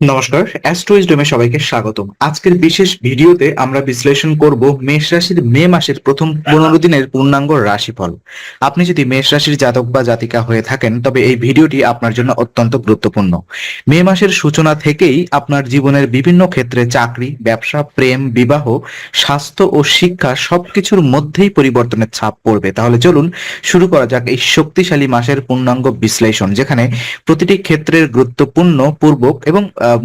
নমস্কার অ্যাস্ট্রোইজডমে সবাইকে স্বাগতম। আজকের বিশেষ ভিডিওতে আমরা বিশ্লেষণ করব মেষ রাশির মে মাসের প্রথম পনেরো দিনের পূর্ণাঙ্গ রাশিফল। আপনি যদি মেষ রাশির জাতক বা জাতিকা হয়ে থাকেন, তবে এই ভিডিওটি আপনার জন্য অত্যন্ত গুরুত্বপূর্ণ। মে মাসের সূচনা থেকেই আপনার জীবনের বিভিন্ন ক্ষেত্রে চাকরি, ব্যবসা, প্রেম, বিবাহ, স্বাস্থ্য ও শিক্ষা সবকিছুর মধ্যেই পরিবর্তনের ছাপ পড়বে। তাহলে চলুন শুরু করা যাক এই শক্তিশালী মাসের পূর্ণাঙ্গ বিশ্লেষণ, যেখানে প্রতিটি ক্ষেত্রের গুরুত্বপূর্ণ, পূর্বক এবং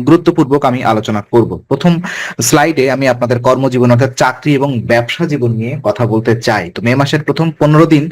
গুরুত্বপূর্বক আমি আলোচনা করব। প্রথম স্লাইডে আমি আপনাদের কর্মজীবন অর্থাৎ চাকরি এবং ব্যবসা জীবন নিয়ে কথা বলতে চাই। তো মে মাসের প্রথম পনেরো দিন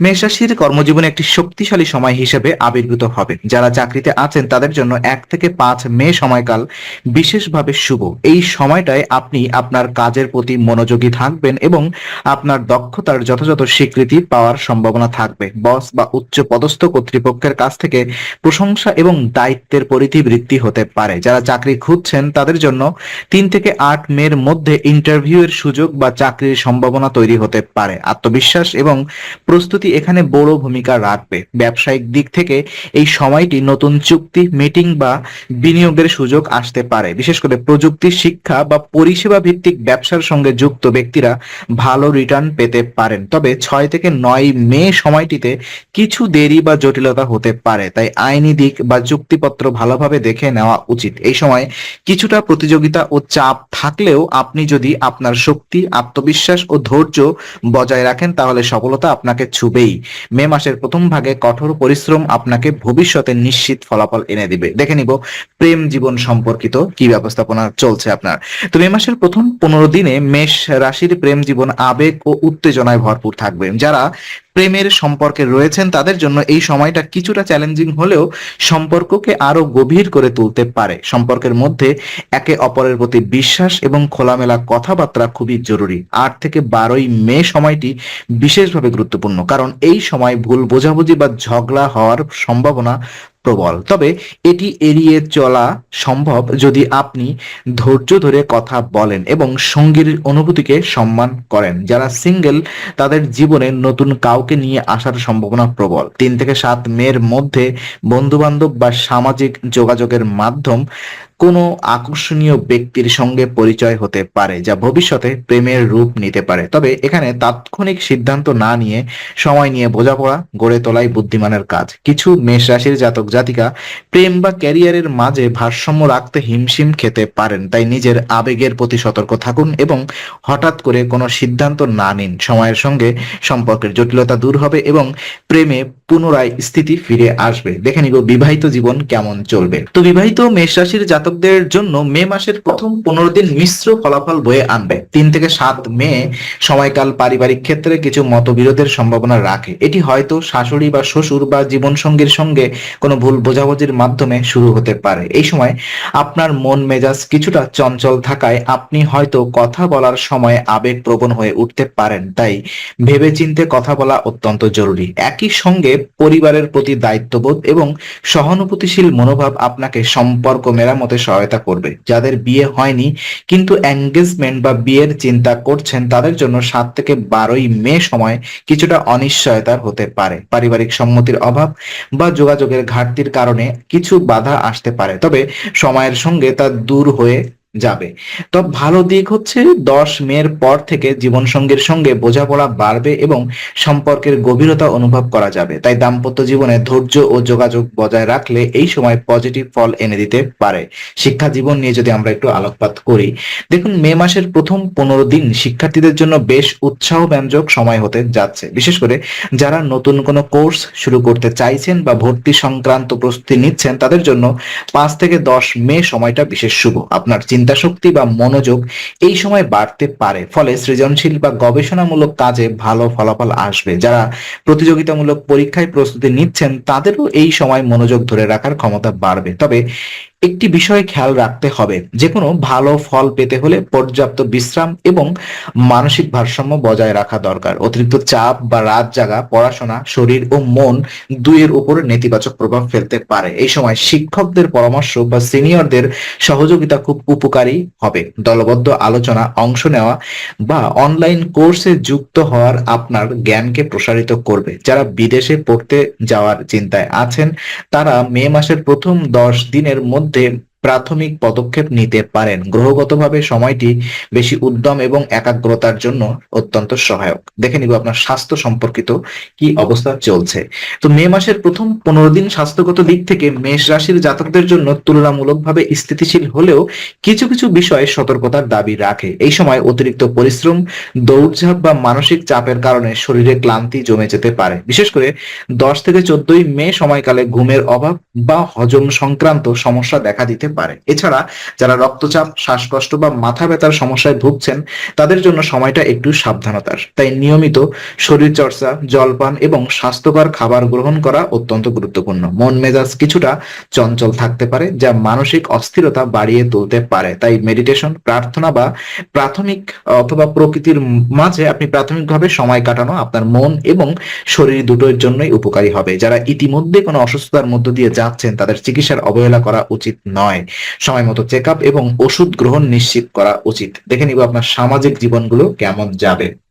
মেষ রাশির কর্মজীবনে একটি শক্তিশালী সময় হিসেবে আবির্ভূত হবে যারা চাকরিতে আছেন, তাদের জন্য এক থেকে পাঁচ মে সময়কাল বিশেষভাবে শুভ। এই সময়টায় আপনি আপনার কাজের প্রতি মনোযোগী থাকবেন এবং আপনার দক্ষতার যথাযথ স্বীকৃতি পাওয়ার সম্ভাবনা থাকবে। বস বা উচ্চ পদস্থ কর্তৃপক্ষের কাছ থেকে প্রশংসা এবং দায়িত্বের পরিধি বৃদ্ধি হতে পারে। যারা চাকরি খুঁজছেন, তাদের জন্য তিন থেকে আট মের মধ্যে ইন্টারভিউ এর সুযোগ বা চাকরির সম্ভাবনা তৈরি হতে পারে। আত্মবিশ্বাস এবং প্রস্তুতি এখানে বড় ভূমিকা রাখবে। ব্যবসায়িক দিক থেকে এই সময়টি নতুন চুক্তি, মিটিং বা বিনিয়োগের সুযোগ আসতে পারে। বিশেষ করে প্রযুক্তি, শিক্ষা বা পরিষেবা ভিত্তিক ব্যবসার সঙ্গে যুক্ত ব্যক্তিরা ভালো রিটার্ন পেতে পারেন। তবে ছয় থেকে নয় মে সময়টিতে কিছু দেরি বা জটিলতা হতে পারে। তাই আইনি দিক বা চুক্তিপত্র ভালোভাবে দেখে নেওয়া উচিত। এই সময় কিছুটা প্রতিযোগিতা ও চাপ থাকলেও আপনি যদি আপনার শক্তি, আত্মবিশ্বাস ও ধৈর্য বজায় রাখেন, তাহলে সফলতা আপনাকে ছুবেই। মে মাসের প্রথম ভাগে কঠোর পরিশ্রম আপনাকে ভবিষ্যতে নিশ্চিত ফলাফল এনে দিবে। দেখে নিব প্রেম জীবন সম্পর্কিত কি ব্যবস্থাপনা চলছে আপনার। তো মে মাসের প্রথম পনেরো দিনে মেষ রাশির প্রেম জীবন আবেগ ও উত্তেজনায় ভরপুর থাকবে। যারা প্রেমের সম্পর্কে রয়েছেন, তাদের জন্য এই সময়টা কিছুটা চ্যালেঞ্জিং হলেও সম্পর্ককে আরও গভীর করে তুলতে পারে। সম্পর্কের মধ্যে একে অপরের প্রতি বিশ্বাস এবং খোলামেলা কথাবার্তা খুবই জরুরি। আট থেকে বারোই মে সময়টি বিশেষভাবে গুরুত্বপূর্ণ, কারণ এই সময় ভুল বোঝাবুঝি বা ঝগড়া হওয়ার সম্ভাবনা প্রবল। তবে এটি এড়িয়ে চলা সম্ভব যদি আপনি ধৈর্য ধরে কথা বলেন এবং সঙ্গীর অনুভূতিকে সম্মান করেন। যারা সিঙ্গেল, তাদের জীবনে নতুন কাউকে নিয়ে আসার সম্ভাবনা প্রবল। তিন থেকে সাত মেয়ের মধ্যে বন্ধুবান্ধব বা সামাজিক যোগাযোগের মাধ্যম কোনো আকর্ষণীয় ব্যক্তির সঙ্গে পরিচয় হতে পারে, যা ভবিষ্যতে প্রেমের রূপ নিতে পারে। তবে এখানে তাৎক্ষণিক সিদ্ধান্ত না নিয়ে সময় নিয়ে বোঝাপড়া গড়ে তোলাই বুদ্ধিমানের কাজ। কিছু মেষ রাশির জাতক জাতিকা প্রেম বা ক্যারিয়ারের মাঝে ভারসাম্য রাখতে হিমশিম খেতে পারেন, তাই নিজের আবেগের প্রতি সতর্ক থাকুন এবং হঠাৎ করে কোনো সিদ্ধান্ত না নিন। সময়ের সঙ্গে সম্পর্কের জটিলতা দূর হবে এবং প্রেমে পুনরায় স্থিতি ফিরে আসবে। দেখে নিব বিবাহিত জীবন কেমন চলবে। তো বিবাহিত মেষ রাশির জাতকদের জন্য মে মাসের প্রথম পনেরো দিন মিশ্র ফলাফল বয়ে আনবে। তিন থেকে সাত মে সময়কাল পারিবারিক ক্ষেত্রে কিছু মতবিরোধের সম্ভাবনা রাখে। এটি হয়তো শাশুড়ি বা শ্বশুর বা জীবনসঙ্গীর সঙ্গে কোনো ভুল বোঝাবুঝির মাধ্যমে শুরু হতে পারে। এই সময় আপনার মন মেজাজ কিছুটা চঞ্চল থাকায় আপনি হয়তো কথা বলার সময় আবেগ প্রবণ হয়ে উঠতে পারেন। তাই ভেবেচিন্তে কথা বলা অত্যন্ত জরুরি। একই সঙ্গে পরিবারের প্রতি দায়িত্ববোধ এবং সহানুভূতিশীল মনোভাব আপনাকে সম্পর্ক মেরামতে সহায়তা করবে। যাদের বিয়ে হয়নি, কিন্তু এঙ্গেজমেন্ট বা বিয়ের চিন্তা করছেন, তাদের জন্য সাত থেকে বারোই মে সময় কিছুটা অনিশ্চয়তার হতে পারে। পারিবারিক সম্মতির অভাব বা যোগাযোগের ঘাটতির কারণে কিছু বাধা আসতে পারে। তবে সময়ের সঙ্গে তা দূর হয়ে যাবে। তো ভালো দিক হচ্ছে দশ মের পর থেকে জীবনসঙ্গীর সঙ্গে বোঝাপড়া বাড়বে এবং সম্পর্কের গভীরতা অনুভব করা যাবে। তাই দাম্পত্য জীবনে ধৈর্য ও যোগাযোগ বজায় রাখলে এই সময় পজিটিভ ফল এনে দিতে পারে। শিক্ষা জীবন নিয়ে যদি আমরা একটু আলোকপাত করি, দেখুন মে মাসের প্রথম পনেরো দিন শিক্ষার্থীদের জন্য বেশ উৎসাহ ব্যঞ্জক সময় হতে যাচ্ছে। বিশেষ করে যারা নতুন কোনো কোর্স শুরু করতে চাইছেন বা ভর্তি সংক্রান্ত প্রস্তুতি নিচ্ছেন, তাদের জন্য পাঁচ থেকে দশ মে সময়টা বিশেষ শুভ। আপনার চিন্তা শক্তি বা মনোযোগ এই সময় বাড়তে পারে। ফলে সৃজনশীল বা গবেষণামূলক কাজে ভালো ফলাফল আসবে। যারা প্রতিযোগিতামূলক পরীক্ষায় প্রস্তুতি নিচ্ছেন, তাদেরও এই সময় মনোযোগ ধরে রাখার ক্ষমতা বাড়বে। তবে একটি বিষয়ে খেয়াল রাখতে হবে। যে কোনো ভালো ফল পেতে হলে পর্যাপ্ত বিশ্রাম এবং মানসিক ভারসাম্য বজায় রাখা দরকার। অতিরিক্ত চাপ বা রাত জাগা, পড়াশোনা, শরীর ও মন দুইয়ের উপর নেতিবাচক প্রভাব ফেলতে পারে। এই সময় শিক্ষকদের পরামর্শ বা সিনিয়রদের সহযোগিতা খুব উপকারী হবে। দলবদ্ধ আলোচনা, অংশ নেওয়া বা অনলাইন কোর্সে যুক্ত হওয়ার আপনার জ্ঞানকে প্রসারিত করবে। যারা বিদেশে পড়তে যাওয়ার চিন্তায় আছেন, তারা মে মাসের প্রথম দশ দিনের মধ্যে them প্রাথমিক পদক্ষেপ নিতে পারেন। গ্রহগতভাবে সময়টি বেশি উদ্যম এবং একাগ্রতার জন্য অত্যন্ত সহায়ক। দেখে নিব আপনার স্বাস্থ্য সম্পর্কিত কি অবস্থা চলছে। তো মে মাসের প্রথম পনেরো দিন স্বাস্থ্যগত দিক থেকে মেষ রাশির জাতকদের জন্য তুলনামূলকভাবে স্থিতিশীল হলেও কিছু কিছু বিষয়ে সতর্কতার দাবি রাখে। এই সময় অতিরিক্ত পরিশ্রম, দৌড়ঝাঁপ বা মানসিক চাপের কারণে শরীরে ক্লান্তি জমে যেতে পারে। বিশেষ করে দশ থেকে চোদ্দই মে সময়কালে ঘুমের অভাব বা হজম সংক্রান্ত সমস্যা দেখা দিতে পারে। এছাড়া যারা রক্তচাপ, শ্বাসকষ্ট বা মাথা ব্যথার সমস্যায় ভুগছেন, তাদের জন্য সময়টা একটু সাবধানতার। তাই নিয়মিত শরীর চর্চা জলপান এবং স্বাস্থ্যকর খাবার গ্রহণ করা অত্যন্ত গুরুত্বপূর্ণ। মন মেজাজ কিছুটা চঞ্চল থাকতে পারে, যা মানসিক অস্থিরতা বাড়িয়ে তুলতে পারে। তাই মেডিটেশন, প্রার্থনা বা প্রাথমিক অথবা প্রকৃতির মাঝে আপনি প্রাথমিকভাবে সময় কাটানো আপনার মন এবং শরীর দুটোর জন্যই উপকারী হবে। যারা ইতিমধ্যে কোনো অসুস্থতার মধ্য দিয়ে যাচ্ছেন, তাদের চিকিৎসার অবহেলা করা উচিত নয়। সময় মতো চেক এবং ওষুধ গ্রহণ নিশ্চিত করা উচিত। দেখে নিব আপনার সামাজিক জীবনগুলো কেমন যাবে।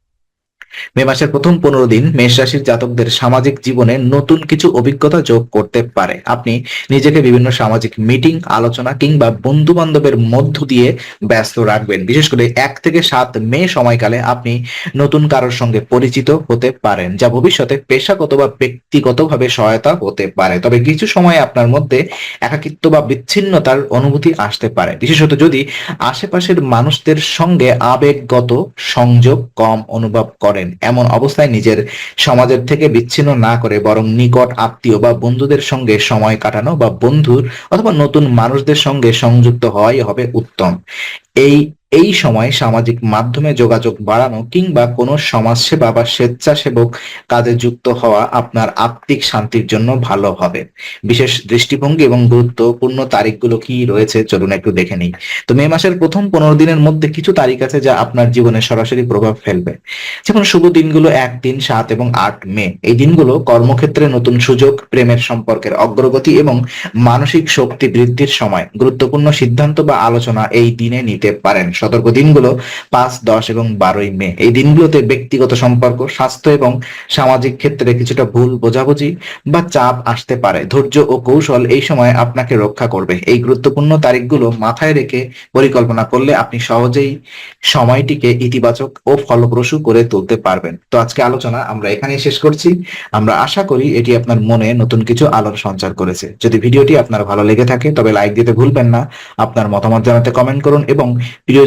মে মাসের প্রথম পনেরো দিন মেষ রাশির জাতকদের সামাজিক জীবনে নতুন কিছু অভিজ্ঞতা যোগ করতে পারে। আপনি নিজেকে বিভিন্ন সামাজিক মিটিং, আলোচনা কিংবা বন্ধু বান্ধবের মধ্য দিয়ে ব্যস্ত রাখবেন। বিশেষ করে এক থেকে সাত মে সময়কালে আপনি নতুন কারোর সঙ্গে পরিচিত হতে পারেন, যা ভবিষ্যতে পেশাগত বা ব্যক্তিগতভাবে সহায়তা হতে পারে। তবে কিছু সময় আপনার মধ্যে একাকিত্ব বা বিচ্ছিন্নতার অনুভূতি আসতে পারে। বিশেষত যদি আশেপাশের মানুষদের সঙ্গে আবেগগত সংযোগ কম অনুভব করেন এমন অবস্থায় নিজের সমাজের থেকে বিচ্ছিন্ন না করে বরং নিকট আত্মীয় বা বন্ধুদের সঙ্গে সময় কাটানো বা বন্ধুর অথবা নতুন মানুষদের সঙ্গে সংযুক্ত হওয়াই হবে উত্তম। এই এই সময় সামাজিক মাধ্যমে যোগাযোগ বাড়ানো কিংবা কোনো সমাজসেবা বা স্বেচ্ছাসেবক কাজে যুক্ত হওয়া আপনার আত্মিক শান্তির জন্য ভালো হবে। বিশেষ দৃষ্টিভঙ্গি এবং গুরুত্বপূর্ণ তারিখগুলো কি রয়েছে চলুন একটু দেখে নিই। তো মে মাসের প্রথম পনেরো দিনের মধ্যে কিছু তারিখ আছে যা আপনার জীবনে সরাসরি প্রভাব ফেলবে। যেমন শুভ দিনগুলো এক তিন সাত এবং আট মে। এই দিনগুলো কর্মক্ষেত্রে নতুন সুযোগ, প্রেমের সম্পর্কের অগ্রগতি এবং মানসিক শক্তি বৃদ্ধির সময়। গুরুত্বপূর্ণ সিদ্ধান্ত বা আলোচনা এই দিনে নিতে পারেন। সতর্ক দিনগুলো পাঁচ, দশ এবং বারোই মে। এই দিনগুলোতে ব্যক্তিগত সম্পর্ক, স্বাস্থ্য এবং সামাজিক ক্ষেত্রে কিছুটা ভুল বোঝাবুঝি বা চাপ আসতে পারে। ধৈর্য ও কৌশল এই সময় আপনাকে রক্ষা করবে। এই গুরুত্বপূর্ণ তারিখগুলো মাথায় রেখে পরিকল্পনা করলে আপনি সহজেই সময়টিকে ইতিবাচক ও ফলপ্রসূ করে তুলতে পারবেন। তো আজকে আলোচনা আমরা এখানেই শেষ করছি। আমরা আশা করি এটি আপনার মনে নতুন কিছু আলোর সঞ্চার করেছে। যদি ভিডিওটি আপনার ভালো লেগে থাকে, তবে লাইক দিতে ভুলবেন না। আপনার মতামত জানাতে কমেন্ট করুন এবং